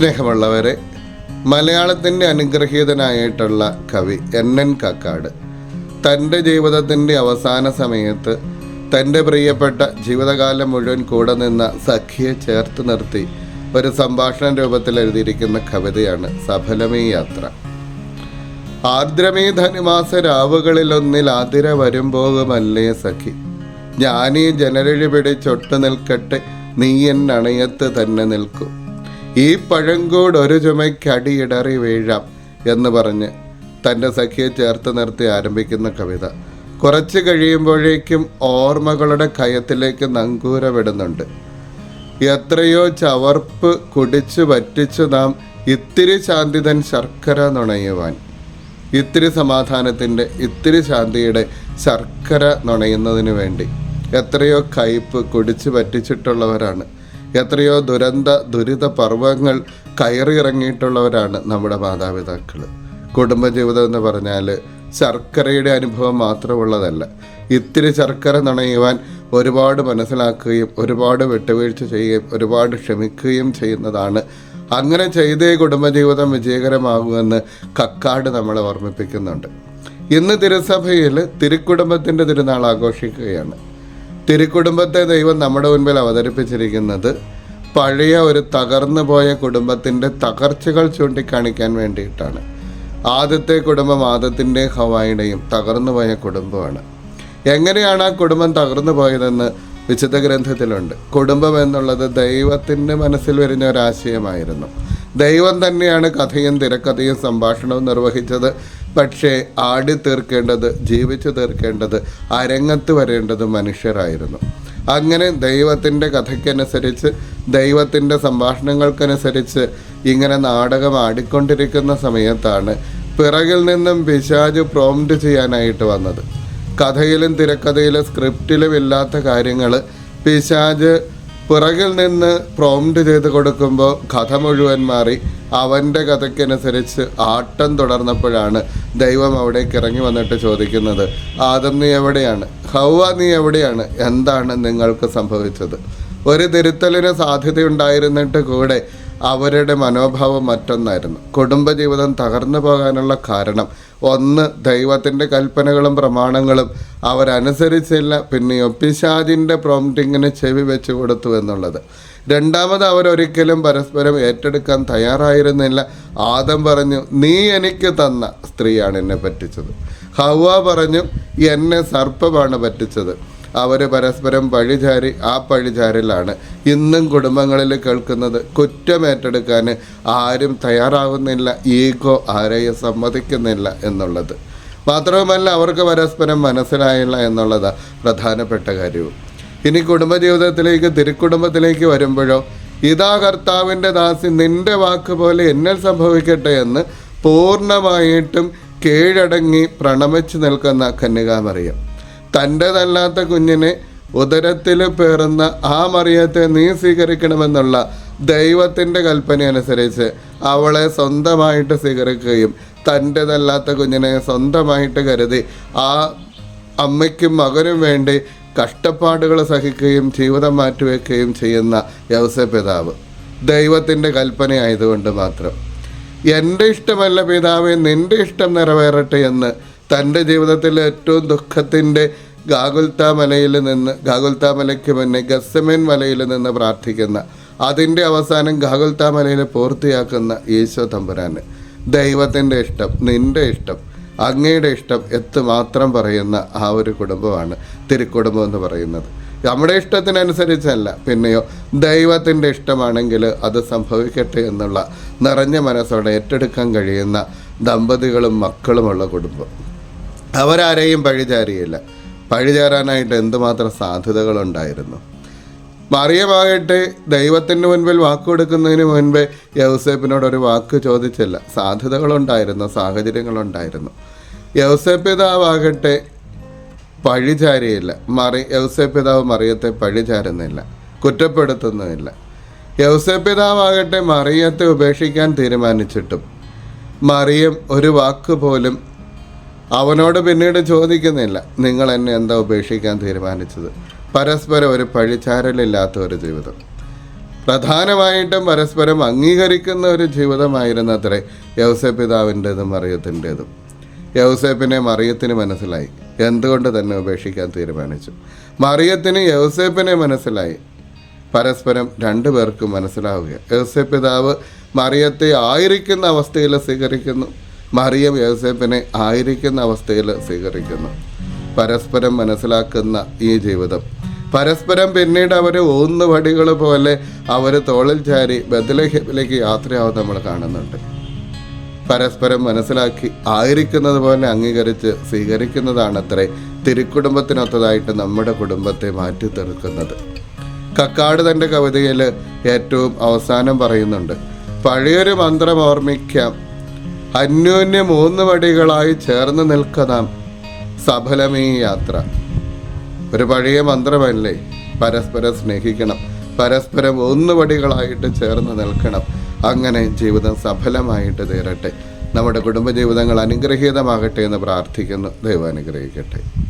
സ്നേഹമുള്ളവരെ മലയാളത്തിന്റെ അനുഗ്രഹീതനായിട്ടുള്ള കവി എൻ എൻ കക്കാട് തന്റെ ജീവിതത്തിന്റെ അവസാന സമയത്ത് തന്റെ പ്രിയപ്പെട്ട ജീവിതകാലം മുഴുവൻ കൂടെ നിന്ന സഖിയെ ചേർത്ത് നിർത്തി ഒരു സംഭാഷണ രൂപത്തിൽ എഴുതിയിരിക്കുന്ന കവിതയാണ് സഫലമേ യാത്ര. ആർദ്രമേ ധനുമാസ രാവുകളിലൊന്നിൽ ആതിര വരുമ്പോകുമല്ലേ സഖി. ഞാനീ ജനരഴി പിടിച്ചൊട്ടു നിൽക്കട്ടെ നീ എൻ അണയത്ത് തന്നെ നിൽക്കൂ. ഈ പഴങ്കോട് ഒരു ചുമയ്ക്കടിയിടറി വീഴാം എന്ന് പറഞ്ഞ് തന്റെ സഖിയെ ചേർത്ത് നിർത്തി ആരംഭിക്കുന്ന കവിത. കുറച്ച് കഴിയുമ്പോഴേക്കും ഓർമ്മകളുടെ കയത്തിലേക്ക് നങ്കൂരമിടുന്നുണ്ട് എത്രയോ ചവർപ്പ് കുടിച്ചു പറ്റിച്ചു നാം ഇത്തിരി ശാന്തിതൻ ശർക്കര നുണയുവാൻ. ഇത്തിരി സമാധാനത്തിന്റെ ഇത്തിരി ശാന്തിയുടെ ശർക്കര നുണയുന്നതിന് വേണ്ടി എത്രയോ കയ്പ് കുടിച്ചു പറ്റിച്ചിട്ടുള്ളവരാണ്. എത്രയോ ദുരന്ത ദുരിത പർവങ്ങൾ കയറിയിറങ്ങിയിട്ടുള്ളവരാണ് നമ്മുടെ മാതാപിതാക്കൾ കുടുംബജീവിതം എന്ന് പറഞ്ഞാൽ ശർക്കരയുടെ അനുഭവം മാത്രമുള്ളതല്ല. ഇത്തിരി ശർക്കര നുണയുവാൻ ഒരുപാട് മനസ്സിലാക്കുകയും ഒരുപാട് വിട്ടുവീഴ്ച ചെയ്യുകയും ഒരുപാട് ക്ഷമിക്കുകയും ചെയ്യുന്നതാണ്. അങ്ങനെ ചെയ്തേ കുടുംബജീവിതം വിജയകരമാകുമെന്ന് കക്കാട് നമ്മളെ ഓർമ്മിപ്പിക്കുന്നുണ്ട്. ഇന്ന് തിരുസഭയിൽ തിരുക്കുടുംബത്തിന്റെ തിരുനാൾ ആഘോഷിക്കുകയാണ്. തിരുക്കുടുംബത്തെ ദൈവം നമ്മുടെ മുൻപിൽ അവതരിപ്പിച്ചിരിക്കുന്നത് പഴയ ഒരു തകർന്നു പോയ കുടുംബത്തിന്റെ തകർച്ചകൾ ചൂണ്ടിക്കാണിക്കാൻ വേണ്ടിയിട്ടാണ്. ആദ്യത്തെ കുടുംബം ആദത്തിന്റെ ഹവായുടെയും തകർന്നു പോയ കുടുംബമാണ്. എങ്ങനെയാണ് ആ കുടുംബം തകർന്നു പോയതെന്ന് വിശുദ്ധ ഗ്രന്ഥത്തിലുണ്ട്. കുടുംബം എന്നുള്ളത് ദൈവത്തിന്റെ മനസ്സിൽ വരുന്ന ഒരാശയമായിരുന്നു ദൈവം തന്നെയാണ് കഥയും തിരക്കഥയും സംഭാഷണവും നിർവഹിച്ചത്. പക്ഷേ ആടി തീർക്കേണ്ടത് ജീവിച്ചു തീർക്കേണ്ടത് അരങ്ങത്ത് വരേണ്ടത് മനുഷ്യരായിരുന്നു. അങ്ങനെ ദൈവത്തിന്റെ കഥയ്ക്കനുസരിച്ച് ദൈവത്തിന്റെ സംഭാഷണങ്ങൾക്കനുസരിച്ച് ഇങ്ങനെ നാടകം ആടിക്കൊണ്ടിരിക്കുന്ന സമയത്താണ് പിറകിൽ നിന്നും പിശാജ് പ്രോംപ്റ്റ് ചെയ്യാനായിട്ട് വന്നത്. കഥയിലും തിരക്കഥയിലും സ്ക്രിപ്റ്റിലും ഇല്ലാത്ത കാര്യങ്ങൾ പിശാജ് പിറകിൽ നിന്ന് പ്രോംപ്റ്റ് ചെയ്ത് കൊടുക്കുമ്പോൾ കഥ മുഴുവൻ മാറി. അവന്റെ കഥയ്ക്കനുസരിച്ച് ആട്ടം തുടർന്നപ്പോഴാണ് ദൈവം അവിടേക്ക് ഇറങ്ങി വന്നിട്ട് ചോദിക്കുന്നത് ആദം നീ എവിടെയാണ്? ഹൗവ നീ എവിടെയാണ്? എന്താണ് നിങ്ങൾക്ക് സംഭവിച്ചത്? ഒരു തിരുത്തലിന് സാധ്യതയുണ്ടായിരുന്നിട്ട് കൂടെ അവരുടെ മനോഭാവം മറ്റൊന്നായിരുന്നു. കുടുംബജീവിതം തകർന്നു പോകാനുള്ള കാരണം ഒന്ന് ദൈവത്തിന്റെ കൽപ്പനകളും പ്രമാണങ്ങളും. അവരനുസരിച്ചില്ല പിന്നെയോ പിശാജിന്റെ പ്രോംറ്റിങ്ങിന് ചെവി വെച്ച് കൊടുത്തു എന്നുള്ളത്. രണ്ടാമത് അവരൊരിക്കലും പരസ്പരം ഏറ്റെടുക്കാൻ തയ്യാറായിരുന്നില്ല. ആദം പറഞ്ഞു നീ എനിക്ക് തന്ന സ്ത്രീയാണ് എന്നെ പറ്റിച്ചത്. ഹവ പറഞ്ഞു എന്നെ സർപ്പമാണ് പറ്റിച്ചത്. അവർ പരസ്പരം പഴിചാരി ആ പഴിചാരിലാണ് ഇന്നും കുടുംബങ്ങളിൽ കേൾക്കുന്നത് കുറ്റമേറ്റെടുക്കാൻ ആരും തയ്യാറാവുന്നില്ല ഈഗോ ആരെയും സമ്മതിക്കുന്നില്ല എന്നുള്ളത്. മാത്രവുമല്ല അവർക്ക് പരസ്പരം മനസ്സിലായില്ല എന്നുള്ളതാണ് പ്രധാനപ്പെട്ട കാര്യവും. ഇനി കുടുംബജീവിതത്തിലേക്ക് തിരുക്കുടുംബത്തിലേക്ക് വരുമ്പോഴോ ഇതാ കർത്താവിന്റെ ദാസി നിന്റെ വാക്ക് പോലെ എന്നെ സംഭവിക്കട്ടെ എന്ന് പൂർണമായിട്ടും കീഴടങ്ങി പ്രണമിച്ചു നിൽക്കുന്ന കന്യകാമറിയം. തന്റെതല്ലാത്ത കുഞ്ഞിന് ഉദരത്തിൽ പേറുന്ന ആ മറിയത്തെ നീ സ്വീകരിക്കണമെന്നുള്ള ദൈവത്തിന്റെ കൽപ്പന അനുസരിച്ച് അവളെ സ്വന്തമായിട്ട് സ്വീകരിക്കുകയും തന്റെതല്ലാത്ത കുഞ്ഞിനെ സ്വന്തമായിട്ട് കരുതി ആ അമ്മയ്ക്കും മകനും വേണ്ടി കഷ്ടപ്പാടുകൾ സഹിക്കുകയും ജീവിതം മാറ്റിവെക്കുകയും ചെയ്യുന്ന യൗസ പിതാവ്. ദൈവത്തിന്റെ കൽപ്പനയായതുകൊണ്ട് മാത്രം. എന്റെ ഇഷ്ടമല്ല പിതാവ് നിന്റെ ഇഷ്ടം നിറവേറട്ടെ എന്ന് തന്റെ ജീവിതത്തിലെ ഏറ്റവും ദുഃഖത്തിന്റെ ഗാഗുൽത്ത മലയിൽ നിന്ന് ഗാഗുൽത്ത മലയ്ക്ക് മുന്നേ ഗസമേൻ മലയിൽ നിന്ന് പ്രാർത്ഥിക്കുന്ന അതിന്റെ അവസാനം ഗാഗുൽത്ത മലയിൽ പൂർത്തിയാക്കുന്ന ഈശോ തമ്പുരാന് ദൈവത്തിന്റെ ഇഷ്ടം നിന്റെ ഇഷ്ടം അങ്ങയുടെ ഇഷ്ടം എത്ത് മാത്രം പറയുന്ന ആ ഒരു കുടുംബമാണ് തിരുക്കുടുംബം എന്ന് പറയുന്നത്. നമ്മുടെ ഇഷ്ടത്തിനനുസരിച്ചല്ല പിന്നെയോ ദൈവത്തിന്റെ ഇഷ്ടമാണെങ്കിൽ അത് സംഭവിക്കട്ടെ എന്നുള്ള നിറഞ്ഞ മനസ്സോടെ ഏറ്റെടുക്കാൻ കഴിയുന്ന ദമ്പതികളും മക്കളുമുള്ള കുടുംബം. അവരാരെയും പഴിചാരിയില്ല. പഴിചാരാനായിട്ട് എന്തുമാത്രം സാധ്യതകളുണ്ടായിരുന്നു? മറിയമാകട്ടെ ദൈവത്തിന് മുൻപിൽ വാക്ക് കൊടുക്കുന്നതിന് മുൻപേ യൗസേപ്പിനോട് ഒരു വാക്ക് ചോദിച്ചില്ല. സാധ്യതകളുണ്ടായിരുന്നു സാഹചര്യങ്ങളുണ്ടായിരുന്നു. യൗസേപ്പിതാവാകട്ടെ പഴിചാരിയില്ല. മറി യൗസേപ്പിതാവ് മറിയത്തെ പഴിചാരുന്നില്ല കുറ്റപ്പെടുത്തുന്നുമില്ല യൗസേപ്പിതാവാകട്ടെ മറിയത്തെ ഉപേക്ഷിക്കാൻ തീരുമാനിച്ചിട്ടും മറിയം ഒരു വാക്ക് പോലും അവനോട് പിന്നീട് ചോദിക്കുന്നില്ല നിങ്ങൾ എന്നെ എന്താ ഉപേക്ഷിക്കാൻ തീരുമാനിച്ചത്? പരസ്പരം ഒരു പഴിച്ചാരലില്ലാത്ത ഒരു ജീവിതം. പ്രധാനമായിട്ടും പരസ്പരം അംഗീകരിക്കുന്ന ഒരു ജീവിതമായിരുന്നു അത്രേ യൗസേ പിതാവിന്റെതും മറിയത്തിന്റെതും. യൗസേപ്പിനെ മറിയത്തിന് മനസ്സിലായി എന്തുകൊണ്ട് തന്നെ ഉപേക്ഷിക്കാൻ തീരുമാനിച്ചു. മറിയത്തിന് യൗസേപ്പിനെ മനസ്സിലായി. പരസ്പരം രണ്ടു പേർക്കും മനസ്സിലാവുക യൗസേ പിതാവ് മറിയത്തെ ആയിരിക്കുന്ന അവസ്ഥയിൽ സ്വീകരിക്കുന്നു. മറിയം യോസേഫിനെ ആയിരിക്കുന്ന അവസ്ഥയിൽ സ്വീകരിക്കുന്നു. പരസ്പരം മനസ്സിലാക്കുന്ന ഈ ജീവിതം. പരസ്പരം പിന്നീട് അവർ ഊന്നുവടികൾ പോലെ അവർ തോളിൽ ചാരി ബദലഹിലേക്ക് യാത്രയാവും നമ്മൾ കാണുന്നുണ്ട്. പരസ്പരം മനസ്സിലാക്കി ആയിരിക്കുന്നത് പോലെ അംഗീകരിച്ച് സ്വീകരിക്കുന്നതാണത്രേ തിരുക്കുടുംബത്തിനൊത്തതായിട്ട് നമ്മുടെ കുടുംബത്തെ മാറ്റി തീർക്കുന്നത്. കക്കാട് തന്റെ കവിതയിൽ ഏറ്റവും അവസാനം പറയുന്നുണ്ട് പഴയൊരു മന്ത്രം ഓർമ്മിക്കാം അന്യോന്യം മൂന്ന് വടികളായി ചേർന്ന് നിൽക്കുന്ന സഫലമേ യാത്ര. ഒരു പഴയ മന്ത്രമല്ലേ? പരസ്പരം സ്നേഹിക്കണം. പരസ്പരം ഒന്നുപടികളായിട്ട് ചേർന്ന് നിൽക്കണം. അങ്ങനെ ജീവിതം സഫലമായിട്ട് തീരട്ടെ. നമ്മുടെ കുടുംബജീവിതങ്ങൾ അനുഗ്രഹീതമാകട്ടെ എന്ന് പ്രാർത്ഥിക്കുന്നു. ദൈവം അനുഗ്രഹിക്കട്ടെ.